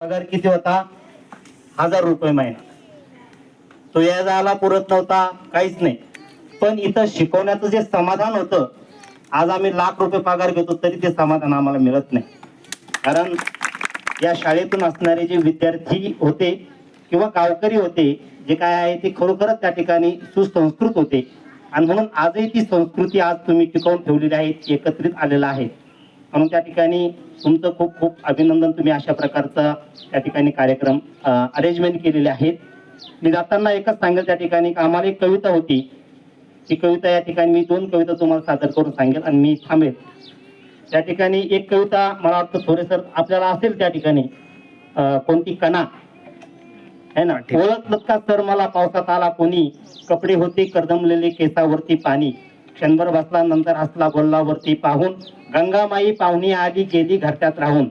पगार किती होता? हजार रुपये महिना. तो या जायला पुरत नव्हता काहीच नाही. पण इथं शिकवण्याचं जे समाधान होतं आज आम्ही लाख रुपये पगार घेतो तरी ते समाधान आम्हाला मिळत नाही. कारण या शाळेतून असणारे जे विद्यार्थी होते किंवा गावकरी होते जे काय आहे ते खरोखरच त्या ठिकाणी सुसंस्कृत होते. आणि म्हणून आजही ती संस्कृती आज तुम्ही टिकवून ठेवलेली आहे एकत्रित आलेला आहे. म्हणून त्या ठिकाणी तुमचं खूप खूप अभिनंदन. तुम्ही अशा प्रकारचा त्या ठिकाणी कार्यक्रम अरेंजमेंट केलेले आहेत. मी जाताना एकच सांगेल त्या ठिकाणी आम्हाला एक कविता होती. ती कविता या ठिकाणी मी दोन कविता तुम्हाला सादर करून सांगेल आणि मी थांबेल. त्या ठिकाणी एक कविता मला वाटतं थोडेसर आपल्याला असेल त्या ठिकाणी. कोणती? कणा. है ना? ओळखलं का सर मला? पावसात आला कोणी? कपडे होते करदमलेले केसावरती पाणी. क्षणभर बसला नंतर हसला बोलला वरती पाहून गंगामाई पाहुणी आली गेली घरट्यात राहून.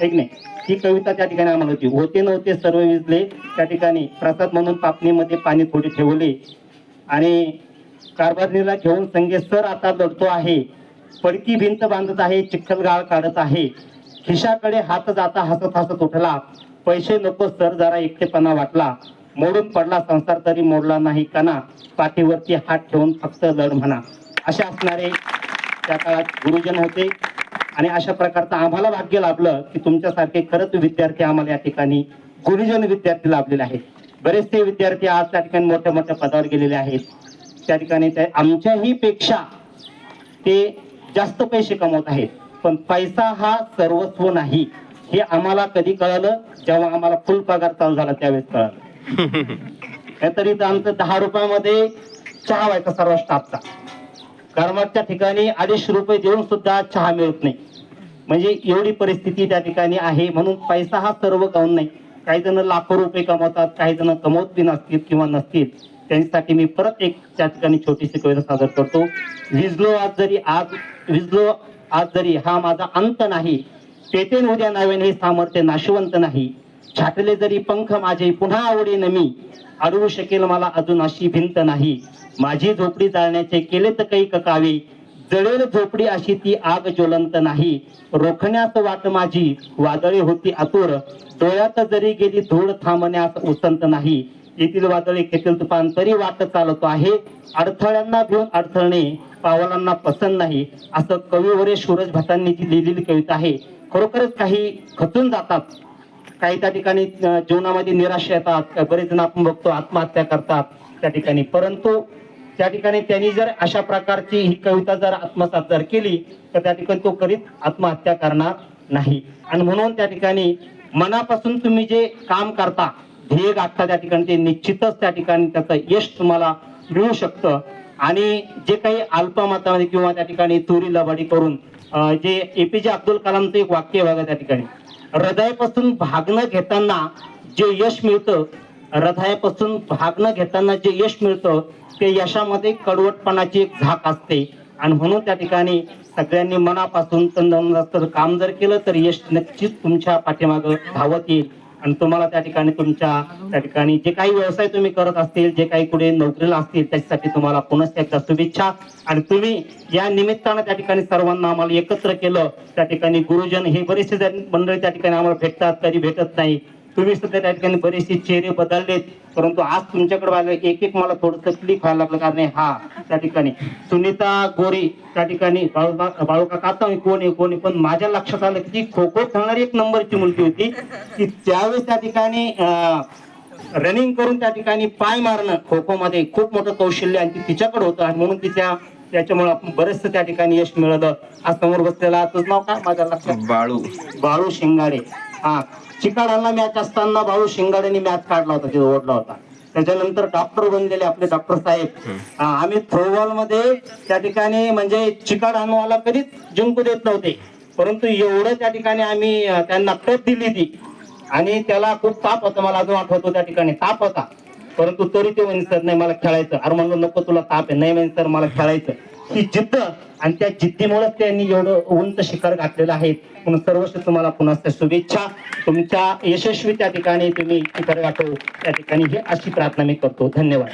एक नाही ही कविता त्या ठिकाणी आम्हाला होती. होते नव्हते सर्व विजले. त्या ठिकाणी प्रसाद म्हणून पापणीमध्ये पाणी थोडे ठेवले. आणि कारभारणीला घेऊन संगे सर आता लढतो आहे. पडकी भिंत बांधत आहे चिखलगाळ काढत आहे. खिशाकडे हात जाता हसत हसत उठला. पैसे नको सर जरा एकटेपणा वाटला. मोडून पडला संसार तरी मोडला नाही कना. पाठीवरती हात ठेवून फक्त लढ म्हणा. असे असणारे त्या काळात गुरुजन होते. आणि अशा प्रकारचं आम्हाला भाग्य लाभलं की तुमच्यासारखे खरंच विद्यार्थी आम्हाला या ठिकाणी गुरुजन विद्यार्थी लाभलेले आहेत. बरेचसे विद्यार्थी आज त्या ठिकाणी मोठ्या मोठ्या पदावर गेलेले आहेत. त्या ठिकाणी ते आमच्याही पेक्षा ते जास्त पैसे कमवत आहेत. पण पैसा हा सर्वस्व नाही. हे आम्हाला कधी कळालं? जेव्हा आम्हाला फुल पगार चालू झाला त्यावेळेस कळालं. काहीतरी तर आमचं दहा रुपयामध्ये चहा व्हायचा सर्व स्टाफचा. करमाटच्या ठिकाणी अडीचशे रुपये देऊन सुद्धा चहा मिळत नाही. म्हणजे एवढी परिस्थिती त्या ठिकाणी आहे म्हणून पैसा हा सर्व काऊन नाही. काही जण लाखो रुपये कमवतात काही जण कमवत बी नसतील किंवा नसतील त्यांच्यासाठी मी परत एक त्या ठिकाणी छोटीशी कविता सादर करतो. विजलो आज जरी आज विजलो आज जरी हा माझा अंत नाही तेथे उद्या नव्याने हे सामर्थ्य नाशवंत नाही. छाटले जरी पंख माझे पुन्हा आवडीन मी अडवू शकेल मला अजून अशी भिंत नाही. माझी झोपडी जाळण्याचे केले तर काही ककावे जळेल झोपडी अशी ती आग ज्वलंत नाही. रोखण्यास वाट माझी वादळे होती आतुर डोळ्यात जरी गेली धूळ थांबण्यास उसंत नाही. येथील वादळे खेतील तुफान तरी वाट चालतो आहे. अडथळ्यांना भिवून अडथळणे पावलांना पसंत नाही. असं कवीवरे सूरज भटांनी जी लिहिलेली कविता आहे. खरोखरच काही खचून जातात. काही त्या ठिकाणी जीवनामध्ये निराशा येतात बरेच जण आपण बघतो आत्महत्या करतात त्या ठिकाणी. परंतु त्या ठिकाणी त्यांनी जर अशा प्रकारची ही कविता जर आत्मसात जर केली तर त्या ठिकाणी तो करीत आत्महत्या करणार नाही. आणि म्हणून त्या ठिकाणी मनापासून तुम्ही जे काम करता ध्येय गाठता त्या ठिकाणी ते निश्चितच त्या ठिकाणी त्याचं यश तुम्हाला मिळू शकतं. आणि जे काही अल्पमतामध्ये किंवा त्या ठिकाणी चोरी लबाडी करून जे एपीजे अब्दुल कलामचं एक वाक्य आहे बघा त्या ठिकाणी. हृदयापासून भागणं घेताना जे यश मिळतं हृदयापासून भागणं घेताना जे यश मिळतं ते यशामध्ये कडवटपणाची एक झाक असते. आणि म्हणून त्या ठिकाणी सगळ्यांनी मनापासून तंदुरुस्त काम जर केलं तर यश नक्कीच तुमच्या पाठीमागं धावत येईल. आणि तुम्हाला त्या ठिकाणी तुमच्या त्या ठिकाणी जे काही व्यवसाय तुम्ही करत असतील जे काही कुठे नोकरीला असतील त्याच्यासाठी तुम्हाला पुन्हा एकदा शुभेच्छा. आणि तुम्ही या निमित्तानं त्या ठिकाणी सर्वांना आम्हाला एकत्र केलं. त्या ठिकाणी गुरुजन हे बरेचसे मंडळी त्या ठिकाणी आम्हाला भेटतात कधी भेटत नाही. तुम्ही सुद्धा त्या ठिकाणी बरेचसे चेहरे बदललेत परंतु आज तुमच्याकडे पाहिलं एक एक मला थोडंसं क्लिक व्हायला लागलं कारण हे त्या ठिकाणी. सुनीता गोरे त्या ठिकाणी बाळूका बाळूका आता मी कोण आहे कोण आहे? पण माझ्या लक्षात आलं की ती खो खो खेळणारी एक नंबरची मुलगी होती की त्यावेळेस त्या ठिकाणी रनिंग करून त्या ठिकाणी पाय मारणं खो खो मध्ये खूप मोठं कौशल्य आणि ती तिच्याकडे होतं आणि म्हणून तिच्या त्याच्यामुळे आपण बरेचसं त्या ठिकाणी यश मिळालं. आज समोर बसलेला तुझं नाव काय? माझ्या लक्षात बाळू. बाळू शिंगाडे. हा चिकाडाला मॅच असताना बाळू शिंगाडेने मॅच काढला होता तिथे ओढला होता. त्याच्यानंतर डॉक्टर बनलेले आपले डॉक्टर साहेब. आम्ही थ्रोबॉलमध्ये त्या ठिकाणी म्हणजे चिकाड आणवाला कधीच जिंकू देत नव्हते. परंतु एवढं त्या ठिकाणी आम्ही त्यांना टप दिली ती. आणि त्याला खूप ताप होता मला अजून आठवतो त्या ठिकाणी. ताप होता. परंतु तरी ते म्हणे सर नाही मला खेळायचं. अरे म्हणलं नको तुला ताप आहे. नाही म्हणे सर मला खेळायचं. ही जिद्द आणि त्या जिद्दीमुळे त्यांनी एवढं उंच शिखर घातलेलं आहे. म्हणून सर्वस्व तुम्हाला पुन्हा शुभेच्छा. तुमच्या यशस्वी त्या ठिकाणी तुम्ही शिखर गाठो. त्या ठिकाणी ही अशी प्रार्थना मी करतो. धन्यवाद.